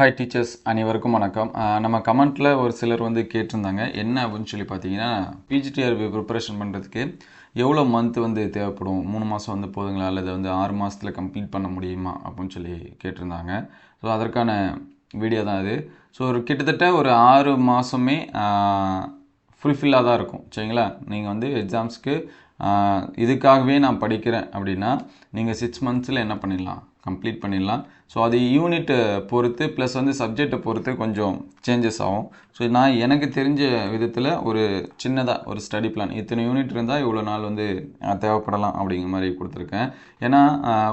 Hi teachers அனைவருக்கும் வணக்கம். நம்ம கமெண்ட்டில் ஒரு சிலர் வந்து கேட்டிருந்தாங்க. என்ன அப்படின்னு சொல்லி பார்த்தீங்கன்னா பிஜிடிஆர்பி ப்ரிப்பரேஷன் பண்ணுறதுக்கு எவ்வளோ மந்த் வந்து தேவைப்படும்? மூணு மாதம் வந்து போதுங்களா? அல்லது வந்து ஆறு மாதத்தில் கம்ப்ளீட் பண்ண முடியுமா? அப்படின்னு சொல்லி கேட்டிருந்தாங்க. ஸோ அதற்கான வீடியோ தான் இது ஸோ ஒரு கிட்டத்தட்ட ஒரு ஆறு மாதமே ஃபுல்ஃபில்லாக தான் இருக்கும். சரிங்களா? நீங்கள் வந்து எக்ஸாம்ஸ்க்கு இதுக்காகவே நான் படிக்கிறேன் அப்படின்னா நீங்கள் சிக்ஸ் மந்த்ஸில் என்ன பண்ணிடலாம்? கம்ப்ளீட் பண்ணிடலாம். ஸோ அது யூனிட்டை பொறுத்து ப்ளஸ் வந்து சப்ஜெக்டை பொறுத்து கொஞ்சம் சேஞ்சஸ் ஆகும். ஸோ நான் எனக்கு தெரிஞ்ச விதத்தில் ஒரு சின்னதாக ஒரு ஸ்டடி பிளான் இத்தனை யூனிட் இருந்தால் இவ்வளோ நாள் வந்து தேவைப்படலாம் அப்படிங்கிற மாதிரி கொடுத்துருக்கேன். ஏன்னா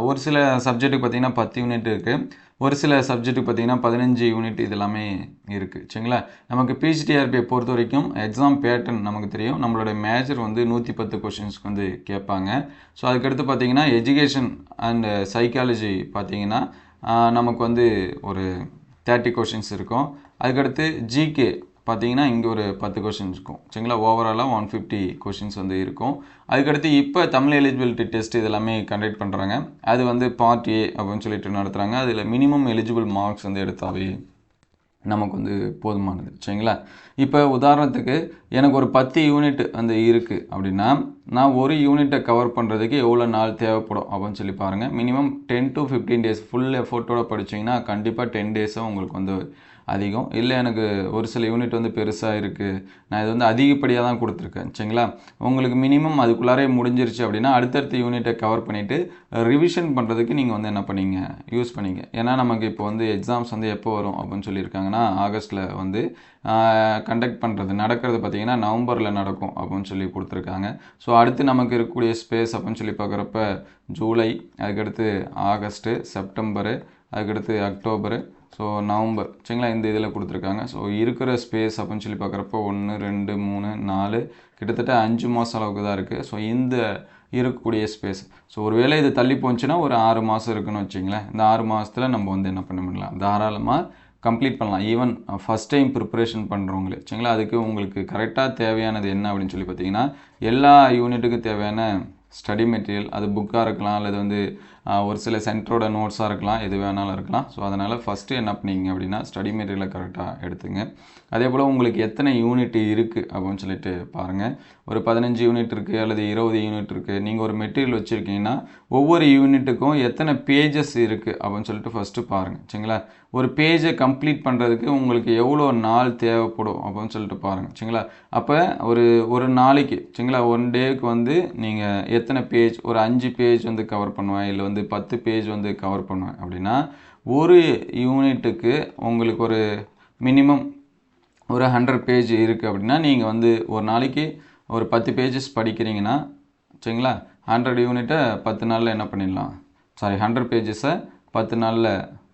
ஒரு சில சப்ஜெக்ட்டுக்கு பார்த்தீங்கன்னா பத்து யூனிட் இருக்குது ஒரு சில சப்ஜெக்ட்டுக்கு பார்த்தீங்கன்னா பதினஞ்சு யூனிட் இது எல்லாமே இருக்குது சரிங்களா? நமக்கு பிஜிடிஆர்பியை பொறுத்த வரைக்கும் எக்ஸாம் பேட்டர்ன் நமக்கு தெரியும். நம்மளோட மேஜர் வந்து நூற்றி பத்து கொஷின்ஸ்க்கு வந்து கேட்பாங்க. ஸோ அதுக்கடுத்து பார்த்தீங்கன்னா எஜுகேஷன் அண்ட் சைக்காலஜி பார்த்திங்கன்னா நமக்கு வந்து ஒரு தேர்ட்டி கொஷின்ஸ் இருக்கும். அதுக்கடுத்து ஜிகே பார்த்தீங்கன்னா இங்கே ஒரு பத்து கொஷின்ஸ் இருக்கும். சரிங்களா? ஓவராலாக ஒன் ஃபிஃப்டி கொஷின்ஸ் வந்து இருக்கும். அதுக்கடுத்து இப்போ தமிழ் எலிஜிபிலிட்டி டெஸ்ட் இதெல்லாமே கண்டக்ட் பண்ணுறாங்க அது வந்து பார்ட் ஏ அப்படின்னு சொல்லிட்டு நடத்துகிறாங்க அதில் மினிமம் எலிஜிபிள் மார்க்ஸ் வந்து எடுத்தாவே நமக்கு வந்து போதுமானது. சரிங்களா? இப்போ உதாரணத்துக்கு எனக்கு ஒரு பத்து யூனிட் வந்து இருக்குது அப்படின்னா நான் ஒரு யூனிட்டை கவர் பண்ணுறதுக்கு எவ்வளோ நாள் தேவைப்படும் அப்படின்னு சொல்லி பாருங்கள் minimum ten to fifteen days full எஃபோர்ட்டோடு படிச்சீங்கன்னா கண்டிப்பாக டென் டேஸும் உங்களுக்கு வந்து அதிகம். இல்லை எனக்கு ஒரு சில யூனிட் வந்து பெருசாக இருக்குது நான் இது வந்து அதிகப்படியாக தான் கொடுத்துருக்கேன். சரிங்களா? உங்களுக்கு மினிமம் அதுக்குள்ளாரே முடிஞ்சிருச்சு அப்படின்னா அடுத்தடுத்த யூனிட்டை கவர் பண்ணிவிட்டு ரிவிஷன் பண்ணுறதுக்கு நீங்கள் வந்து என்ன பண்ணீங்க? யூஸ் பண்ணிங்க. ஏன்னா நமக்கு இப்போ வந்து எக்ஸாம்ஸ் வந்து எப்போ வரும் அப்படின்னு சொல்லியிருக்காங்கன்னா ஆகஸ்ட்டில் வந்து கண்டக்ட் பண்ணுறது நடக்கிறது பார்த்தீங்கன்னா நவம்பரில் நடக்கும் அப்படின்னு சொல்லி கொடுத்துருக்காங்க. ஸோ அடுத்து நமக்கு இருக்கக்கூடிய ஸ்பேஸ் அப்படின்னு சொல்லி பார்க்குறப்ப ஜூலை அதுக்கடுத்து ஆகஸ்ட்டு செப்டம்பரு அதுக்கடுத்து அக்டோபரு ஸோ நவம்பர் சரிங்களா? இந்த இதில் கொடுத்துருக்காங்க. ஸோ இருக்கிற ஸ்பேஸ் அப்படின்னு சொல்லி பார்க்குறப்போ ஒன்று ரெண்டு மூணு நாலு கிட்டத்தட்ட அஞ்சு மாதம் அளவுக்கு தான் இருக்குது ஸோ இந்த இருக்கக்கூடிய ஸ்பேஸ் ஸோ ஒருவேளை இது தள்ளி போச்சுன்னா ஒரு ஆறு மாதம் இருக்குன்னு வச்சிங்களேன். இந்த ஆறு மாதத்தில் நம்ம வந்து என்ன பண்ண முடியலாம்? தாராளமாக கம்ப்ளீட் பண்ணலாம். ஈவன் ஃபஸ்ட் டைம் ப்ரிப்பரேஷன் பண்ணுறவங்களே சரிங்களா? அதுக்கு உங்களுக்கு கரெக்டாக தேவையானது என்ன அப்படின்னு சொல்லி பார்த்தீங்கன்னா எல்லா யூனிட்டுக்கும் தேவையான ஸ்டடி மெட்டீரியல் அது புக்காக இருக்கலாம் அல்லது வந்து ஒரு சில சென்டரோட நோட்ஸாக இருக்கலாம் எது வேணாலும் இருக்கலாம். ஸோ அதனால் ஃபஸ்ட்டு என்ன பண்ணீங்க அப்படின்னா ஸ்டடி மெட்டீரியலை கரெக்டாக எடுத்துங்க. அதே போல் உங்களுக்கு எத்தனை யூனிட் இருக்குது அப்படின்னு சொல்லிட்டு பாருங்கள் ஒரு பதினஞ்சு யூனிட் இருக்குது அல்லது இருபது யூனிட் இருக்குது நீங்கள் ஒரு மெட்டீரியல் வச்சுருக்கீங்கன்னா ஒவ்வொரு யூனிட்டுக்கும் எத்தனை பேஜஸ் இருக்குது அப்படின்னு சொல்லிட்டு ஃபஸ்ட்டு பாருங்கள் சரிங்களா? ஒரு பேஜை கம்ப்ளீட் பண்ணுறதுக்கு உங்களுக்கு எவ்வளோ நாள் தேவைப்படும் அப்படின்னு சொல்லிட்டு பாருங்கள் சரிங்களா? அப்போ ஒரு ஒரு நாளைக்கு சரிங்களா? ஒன் டேக்கு வந்து நீங்கள் எத்தனை பேஜ் ஒரு அஞ்சு பேஜ் வந்து கவர் பண்ணுவேன் இல்லை வந்து வந்து பத்து பேஜ் வந்து கவர் பண்ணுவேன் அப்படின்னா ஒரு யூனிட்டுக்கு உங்களுக்கு ஒரு மினிமம் ஒரு ஹண்ட்ரட் பேஜ் இருக்குது அப்படின்னா நீங்கள் வந்து ஒரு நாளைக்கு ஒரு பத்து பேஜஸ் படிக்கிறீங்கன்னா சரிங்களா? ஹண்ட்ரட் யூனிட்டை பத்து நாளில் என்ன பண்ணிடலாம்? சாரி ஹண்ட்ரட் பேஜஸை பத்து நாளில்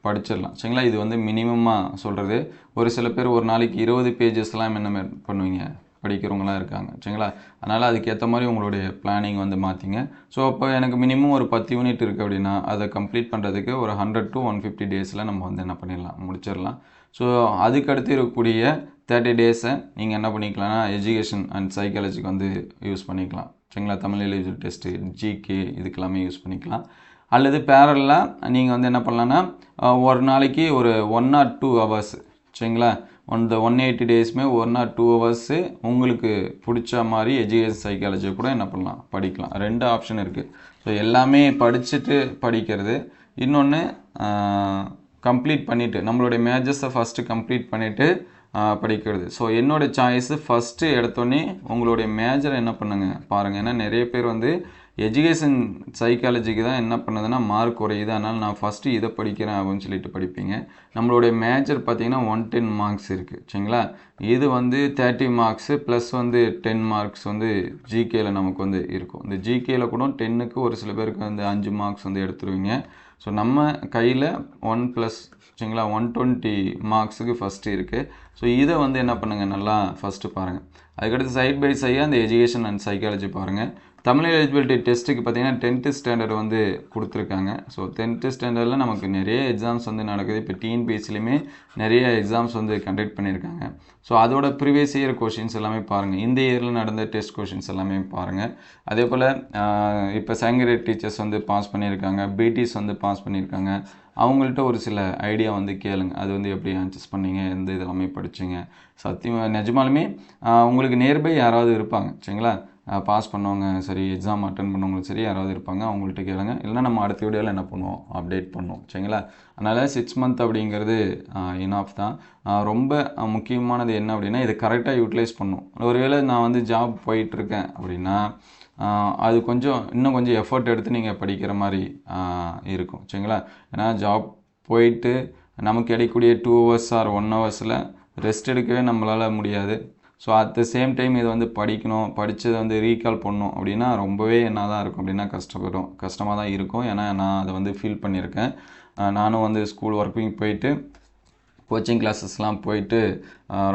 படிச்சிடலாம் சரிங்களா? இது வந்து மினிமமாக சொல்கிறது ஒரு சில பேர் ஒரு நாளைக்கு இருபது பேஜஸ்லாம் என்ன பண்ணுவீங்க? படிக்கிறவங்களாம் இருக்காங்க. சரிங்களா? அதனால் அதுக்கேற்ற மாதிரி உங்களுடைய பிளானிங் வந்து மாற்றிங்க ஸோ அப்போ எனக்கு மினிமம் ஒரு பத்து யூனிட் இருக்குது அப்படின்னா அதை கம்ப்ளீட் பண்ணுறதுக்கு ஒரு ஹண்ட்ரட் டு ஒன் ஃபிஃப்டி டேஸில் நம்ம வந்து என்ன பண்ணிடலாம்? முடிச்சிடலாம். ஸோ அதுக்கடுத்து இருக்கக்கூடிய தேர்ட்டி டேஸை நீங்கள் என்ன பண்ணிக்கலாம்னா எஜுகேஷன் அண்ட் சைக்காலஜிக்கு வந்து யூஸ் பண்ணிக்கலாம். சரிங்களா? தமிழ் எழுதி டெஸ்ட்டு ஜிகே இதுக்கெல்லாமே யூஸ் பண்ணிக்கலாம். அல்லது பேரலாக நீங்கள் வந்து என்ன பண்ணலான்னா ஒரு நாளைக்கு ஒரு ஒன் ஆர் டூ ஹவர்ஸ் சரிங்களா ஒன் த ஒன் எயிட்டி டேஸ்மே ஒன் ஆர் டூ ஹவர்ஸு உங்களுக்கு பிடிச்ச மாதிரி எஜுகேஷன் சைக்காலஜி கூட என்ன பண்ணலாம்? படிக்கலாம். ரெண்டு ஆப்ஷன் இருக்குது ஸோ எல்லாமே படிச்சுட்டு படிக்கிறது. இன்னொன்று கம்ப்ளீட் பண்ணிவிட்டு நம்மளுடைய மேஜர்ஸை ஃபஸ்ட்டு கம்ப்ளீட் பண்ணிவிட்டு படிக்கிறது. ஸோ என்னோடய சாய்ஸு ஃபஸ்ட்டு எடுத்தோடனே உங்களுடைய மேஜரை என்ன பண்ணுங்க? பாருங்கள் ஏன்னா நிறைய பேர் வந்து எஜுகேஷன் சைக்காலஜிக்கு தான் என்ன பண்ணுதுன்னா மார்க் குறையுது. அதனால் நான் ஃபஸ்ட்டு இதை படிக்கிறேன் அப்படின்னு சொல்லிட்டு படிப்பீங்க. நம்மளுடைய மேஜர் பார்த்தீங்கன்னா ஒன் டென் மார்க்ஸ் இருக்குது சரிங்களா? இது வந்து தேர்ட்டி மார்க்ஸு ப்ளஸ் வந்து டென் மார்க்ஸ் வந்து ஜிகேயில் நமக்கு வந்து இருக்கும். இந்த ஜிகேயில் கூட டென்னுக்கு ஒரு சில பேருக்கு வந்து அஞ்சு மார்க்ஸ் வந்து எடுத்துருவீங்க. ஸோ நம்ம கையில் ஒன் ப்ளஸ் சரிங்களா? ஒன் டுவெண்ட்டி மார்க்ஸுக்கு ஃபஸ்ட்டு இருக்குது ஸோ இதை வந்து என்ன பண்ணுங்கள் நல்லா ஃபஸ்ட்டு பாருங்கள் அதுக்கடுத்து சைட் பை சைடாக அந்த எஜுகேஷன் அண்ட் சைக்காலஜி பாருங்கள் தமிழ் எலிஜிபிலிட்டி டெஸ்ட்டுக்கு பார்த்தீங்கன்னா டென்த்து ஸ்டாண்டர்ட் வந்து கொடுத்துருக்காங்க. ஸோ டென்த்து ஸ்டாண்டர்டில் நமக்கு நிறைய எக்ஸாம்ஸ் வந்து நடக்குது. இப்போ டிஎன்பிஎஸ்சிலையுமே நிறைய எக்ஸாம்ஸ் வந்து கண்டக்ட் பண்ணியிருக்காங்க. ஸோ அதோட ப்ரீவியஸ் இயர் கொஷின்ஸ் எல்லாமே பாருங்கள் இந்த இயரில் நடந்த டெஸ்ட் கொஷின்ஸ் எல்லாமே பாருங்கள் அதே போல் இப்போ செகண்டரி டீச்சர்ஸ் வந்து பாஸ் பண்ணியிருக்காங்க. பிடிஸ் வந்து பாஸ் பண்ணியிருக்காங்க. அவங்கள்ட்ட ஒரு சில ஐடியா வந்து கேளுங்க. அது வந்து எப்படி அட்ஜஸ்ட் பண்ணீங்க? எந்த இதெல்லாமே படிச்சிங்க? சத்தியமாக நிஜமாலுமே உங்களுக்கு நியர்பை யாராவது இருப்பாங்க. சரிங்களா? பாஸ் பண்ணவங்க சரி எக்ஸாம் அட்டன் பண்ணவங்களும் சரி யாராவது இருப்பாங்க அவங்கள்ட்ட கேளுங்க. இல்லைன்னா நம்ம அடுத்த வீடியோவில் என்ன பண்ணுவோம்? அப்டேட் பண்ணுவோம். சரிங்களா? அதனால் சிக்ஸ் மந்த் அப்படிங்கிறது இனாஃப் தான். ரொம்ப முக்கியமானது என்ன அப்படின்னா இதை கரெக்டாக யூட்டிலைஸ் பண்ணும் ஒருவேளை நான் வந்து ஜாப் போயிட்டுருக்கேன் அப்படின்னா அது கொஞ்சம் இன்னும் கொஞ்சம் எஃபர்ட் எடுத்து நீங்கள் படிக்கிற மாதிரி இருக்கும். சரிங்களா? ஏன்னா ஜாப் போயிட்டு நமக்கு கிடைக்கக்கூடிய டூ ஹவர்ஸ் ஆர் ஒன் ஹவர்ஸில் ரெஸ்ட் எடுக்கவே நம்மளால் முடியாது. So at the same time இதை வந்து படிக்கணும் படித்ததை வந்து ரீகால் பண்ணணும் அப்படின்னா ரொம்பவே என்ன தான் இருக்கும் அப்படின்னா கஷ்டப்படும். கஷ்டமாக தான் இருக்கும். ஏன்னா நான் அதை வந்து ஃபீல் பண்ணியிருக்கேன். நானும் வந்து ஸ்கூல் ஒர்க்கிங் போயிட்டு கோச்சிங் கிளாஸஸ்லாம் போயிட்டு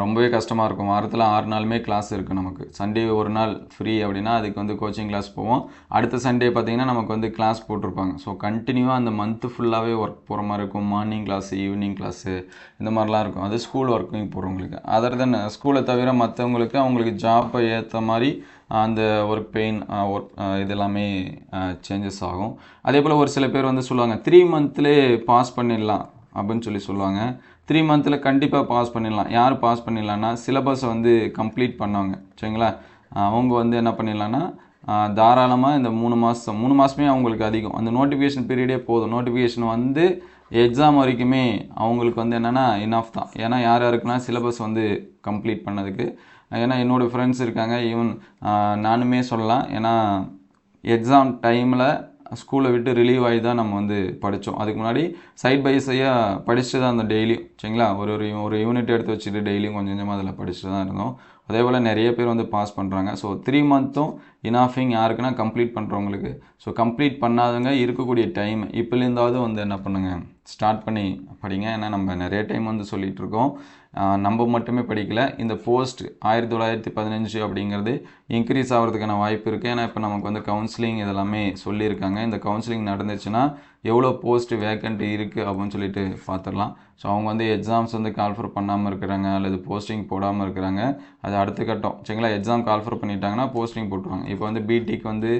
ரொம்பவே கஷ்டமாக இருக்கும். வாரத்தில் ஆறு நாளுமே கிளாஸ் இருக்குது நமக்கு. சண்டே ஒரு நாள் ஃப்ரீ அப்படின்னா அதுக்கு வந்து கோச்சிங் கிளாஸ் போவோம். அடுத்த சண்டே பார்த்தீங்கன்னா நமக்கு வந்து கிளாஸ் போட்டிருப்பாங்க. ஸோ கண்டினியூவாக அந்த மந்த்து ஃபுல்லாகவே ஒர்க் போகிற மாதிரி இருக்கும். மார்னிங் கிளாஸு ஈவினிங் கிளாஸு இந்த மாதிரிலாம் இருக்கும். அது ஸ்கூல் ஒர்க்கிங் போகிறவங்களுக்கு அதர் தென் ஸ்கூலை தவிர மற்றவங்களுக்கு அவங்களுக்கு ஜாப்பை ஏற்ற மாதிரி அந்த ஒர்க் பெயின் ஒர்க் இதெல்லாமே சேஞ்சஸ் ஆகும். அதே போல் ஒரு சில பேர் வந்து சொல்லுவாங்க த்ரீ மந்த்லேயே பாஸ் பண்ணிடலாம். அப்படின்னு சொல்லி சொல்லுவாங்க. த்ரீ மந்தில் கண்டிப்பாக பாஸ் பண்ணிடலாம். யார் பாஸ் பண்ணிடலான்னா சிலபஸை வந்து கம்ப்ளீட் பண்ணவங்க. சரிங்களா? அவங்க வந்து என்ன பண்ணிடலான்னா தாராளமாக இந்த மூணு மாதம் மூணு மாதமே அவங்களுக்கு அதிகம். அந்த நோட்டிஃபிகேஷன் பீரியடே போதும். நோட்டிஃபிகேஷன் வந்து எக்ஸாம் வரைக்குமே அவங்களுக்கு வந்து என்னென்னா இனஃப் தான். ஏன்னா யார் யாருக்குன்னா சிலபஸ் வந்து கம்ப்ளீட் பண்ணதுக்கு. ஏன்னா என்னோடய ஃப்ரெண்ட்ஸ் இருக்காங்க. ஈவன் நானுமே சொல்லலாம். ஏன்னா எக்ஸாம் டைமில் ஸ்கூலை விட்டு ரிலீவ் ஆகி தான் நம்ம வந்து படித்தோம். அதுக்கு முன்னாடி சைட் பை சையாக படிச்சுட்டு தான் அந்த டெய்லியும் சரிங்களா? ஒரு ஒரு ஒரு யூனிட் எடுத்து வச்சுட்டு டெய்லியும் கொஞ்சம் கொஞ்சமாக அதில் படிச்சுட்டு தான் இருந்தோம். அதே போல் நிறைய பேர் வந்து பாஸ் பண்ணுறாங்க ஸோ த்ரீ மந்த்தும் இனாஃபிங் யாருக்குன்னா கம்ப்ளீட் பண்ணுறவங்களுக்கு ஸோ கம்ப்ளீட் பண்ணாதவங்க இருக்கக்கூடிய டைம் இப்போலேருந்தாவது வந்து என்ன பண்ணுங்கள் ஸ்டார்ட் பண்ணி படிங்க. ஏன்னா நம்ம நிறைய டைம் வந்து சொல்லிகிட்டு இருக்கோம். நம்ம மட்டுமே படிக்கல. இந்த போஸ்ட் ஆயிரத்தி தொள்ளாயிரத்தி பதினஞ்சு அப்படிங்கிறது இன்க்ரீஸ் ஆகிறதுக்கான வாய்ப்பு இருக்குது ஏன்னா இப்போ நமக்கு வந்து கவுன்சிலிங் இதெல்லாமே சொல்லியிருக்காங்க. இந்த கவுன்சிலிங் நடந்துச்சுன்னா எவ்வளோ போஸ்ட் வேக்கண்ட் இருக்குது அப்படின்னு சொல்லிட்டு பார்த்துடலாம் ஸோ அவங்க வந்து எக்ஸாம்ஸ் வந்து கால்ஃபர் பண்ணாமல் இருக்கிறாங்க அல்லது போஸ்டிங் போடாமல் இருக்கிறாங்க. அது அடுத்த கட்டம். சரிங்களா எக்ஸாம் கால்ஃபர் பண்ணிட்டாங்கன்னா போஸ்டிங் போட்டுருவாங்க. இப்போ வந்து பிடிக்கு வந்து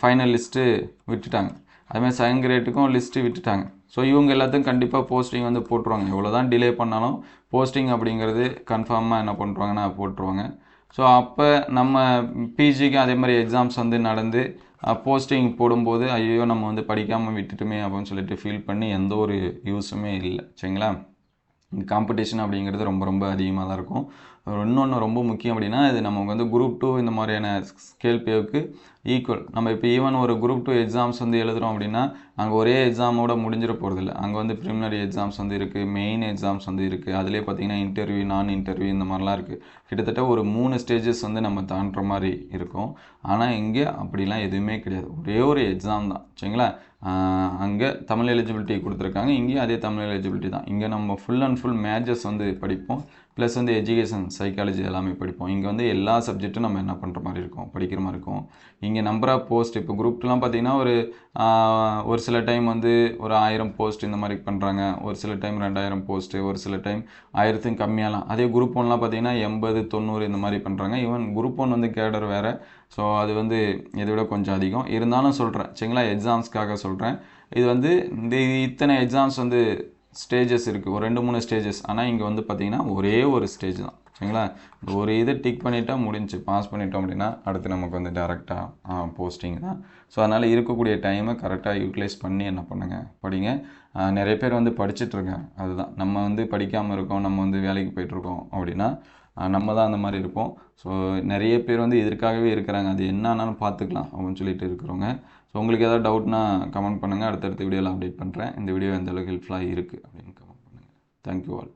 ஃபைனல் லிஸ்ட்டு விட்டுட்டாங்க. அதுமாதிரி செகண்ட் கிரேட்டுக்கும் லிஸ்ட்டு விட்டுட்டாங்க. ஸோ இவங்க எல்லாத்துக்கும் கண்டிப்பாக போஸ்டிங் வந்து போட்டுருவாங்க. எவ்வளோ தான் டிலே பண்ணாலும் போஸ்டிங் அப்படிங்கிறது கன்ஃபார்மாக என்ன பண்ணுறாங்கன்னா போட்டுருவாங்க. ஸோ அப்போ நம்ம பிஜிக்கு அதே மாதிரி எக்ஸாம்ஸ் வந்து நடந்து போஸ்டிங் போடும்போது ஐயோ நம்ம வந்து படிக்காமல் விட்டுட்டுமே அப்படின்னு சொல்லிட்டு ஃபீல் பண்ணி எந்த ஒரு யூஸுமே இல்லை. சரிங்களா? காம்படிஷன் அப்படிங்கிறது ரொம்ப ரொம்ப அதிகமாக தான் இருக்கும். இன்னொன்று ரொம்ப முக்கியம் அப்படின்னா இது நமக்கு வந்து குரூப் டூ இந்த மாதிரியான ஸ்கேல் பேவுக்கு ஈக்குவல் நம்ம இப்போ ஈவன் ஒரு குரூப் டூ எக்ஸாம்ஸ் வந்து எழுதுகிறோம் அப்படின்னா அங்கே ஒரே எக்ஸாமோட முடிஞ்சிட போகிறதில்ல அங்கே வந்து ப்ரிலிமினரி எக்ஸாம்ஸ் வந்து இருக்குது மெயின் எக்ஸாம்ஸ் வந்து இருக்குது அதிலே பார்த்தீங்கன்னா இன்டர்வியூ நான் இன்டர்வியூ இந்த மாதிரிலாம் இருக்குது கிட்டத்தட்ட ஒரு மூணு ஸ்டேஜஸ் வந்து நம்ம தாண்டுற மாதிரி இருக்கும். ஆனால் இங்கே அப்படிலாம் எதுவுமே கிடையாது. ஒரே ஒரு எக்ஸாம் தான். சரிங்களா? அங்கே தமிழ் எலிஜிபிலிட்டி கொடுத்துருக்காங்க. இங்கேயும் அதே தமிழ் எலிஜிபிலிட்டி தான். இங்கே நம்ம ஃபுல் அண்ட் ஃபுல் மேஜஸ் வந்து படிப்போம். ப்ளஸ் வந்து எஜுகேஷன் சைக்காலஜி எல்லாமே படிப்போம். இங்கே வந்து எல்லா சப்ஜெக்ட்டும் நம்ம என்ன பண்ணுற மாதிரி இருக்கும்? படிக்கிற மாதிரி இருக்கும். இங்கே நம்பர் ஆஃப் போஸ்ட் இப்போ குரூப் டூலாம் பார்த்தீங்கன்னா ஒரு ஒரு சில டைம் வந்து ஒரு ஆயிரம் போஸ்ட் இந்த மாதிரி பண்ணுறாங்க ஒரு சில டைம் ரெண்டாயிரம் போஸ்ட்டு ஒரு சில டைம் ஆயிரத்துக்கும் கம்மியாகலாம் அதே குரூப் ஒன்லாம் பார்த்தீங்கன்னா எண்பது தொண்ணூறு இந்த மாதிரி பண்ணுறாங்க ஈவன் குரூப் ஒன் வந்து கேடர் வேறு. ஸோ அது வந்து இதை விட கொஞ்சம் அதிகம். இருந்தாலும் சொல்கிறேன் சரிங்களா? எக்ஸாம்ஸ்க்காக சொல்கிறேன் இது வந்து இந்த இத்தனை எக்ஸாம்ஸ் வந்து ஸ்டேஜஸ் இருக்குது ஒரு ரெண்டு மூணு ஸ்டேஜஸ் ஆனால் இங்கே வந்து பார்த்திங்கன்னா ஒரே ஒரு ஸ்டேஜ் தான். சரிங்களா? ஒரு இதை டிக் பண்ணிட்டா முடிஞ்சு பாஸ் பண்ணிட்டோம் அப்படின்னா அடுத்து நமக்கு வந்து டேரெக்டாக போஸ்டிங் தான். ஸோ அதனால் இருக்கக்கூடிய டைமை கரெக்டாக யூட்டிலைஸ் பண்ணி என்ன பண்ணுங்க? படிங்க. நிறைய பேர் வந்து படிச்சுட்டு அதுதான். நம்ம வந்து படிக்காமல் இருக்கோம் நம்ம வந்து வேலைக்கு போயிட்டுருக்கோம் அப்படின்னா நம்ம தான் அந்த மாதிரி இருப்போம். ஸோ நிறைய பேர் வந்து இதற்காகவே இருக்கிறாங்க? அது என்னன்னாலும் பார்த்துக்கலாம் அப்படின்னு சொல்லிட்டு இருக்கிறவங்க. ஸோ உங்களுக்கு ஏதாவது டவுட்னா கமெண்ட் பண்ணுங்கள் அடுத்தடுத்த வீடியோவில் அப்டேட் பண்ணுறேன் இந்த வீடியோ எந்த அளவுக்கு ஹெல்ப்ஃபுல்லாக இருக்குது அப்படின்னு கமெண்ட் பண்ணுங்கள் தேங்க்யூ ஆல்